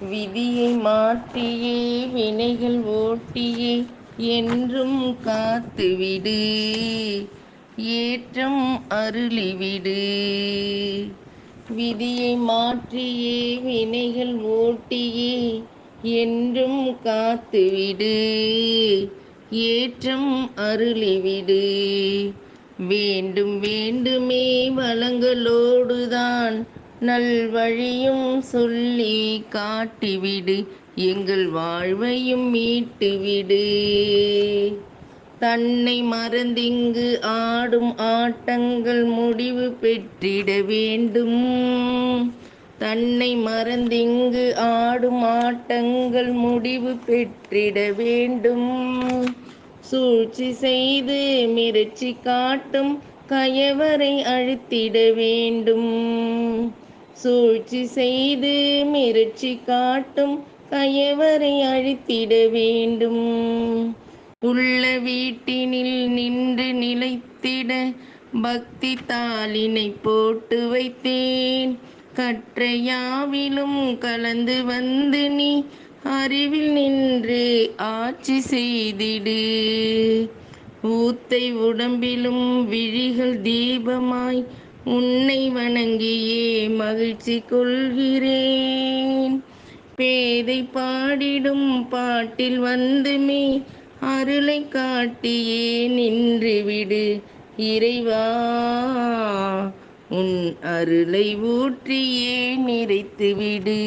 விதியை மாற்றியே வினைகள் ஓட்டியே என்றும் காத்துவிடு. ஏற்றம் அருளிவிடு. விதியை மாற்றியே வினைகள் ஓட்டியே என்றும் காத்துவிடு. ஏற்றம் அருளிவிடு. வேண்டும் வேண்டுமே வளங்களோடுதான் நல்வழியும் சொல்லி காட்டிவிடு எங்கள் வாழ்வையும் மீட்டுவிடு. தன்னை மறந்திங்கு ஆடும் ஆட்டங்கள் முடிவு பெற்றிட வேண்டும். தன்னை மறந்திங்கு ஆடும் ஆட்டங்கள் முடிவு பெற்றிட வேண்டும். சூழ்ச்சி செய்து மிரட்சி காட்டும் கயவரை அழுத்திட வேண்டும். சூழ்ச்சி செய்து மிரட்சி காட்டும் கயவரை அழித்திட வேண்டும். உள்ள வீட்டினில் நின்று நிலைத்திட பக்தி தாளினை போட்டு வைத்தேன். கற்றையாவிலும் கலந்து வந்து நீ அறிவில் நின்று ஆட்சி செய்திடு. ஊத்தை உடம்பிலும் விழிகள் தீபமாய் உன்னை வணங்கியே மகிழ்ச்சி கொள்கிறேன். பேதை பாடிடும் பாட்டில் வந்துமே அருளை காட்டியே நின்றுவிடு இறைவா. உன் அருளை ஊற்றியே நிறைத்துவிடு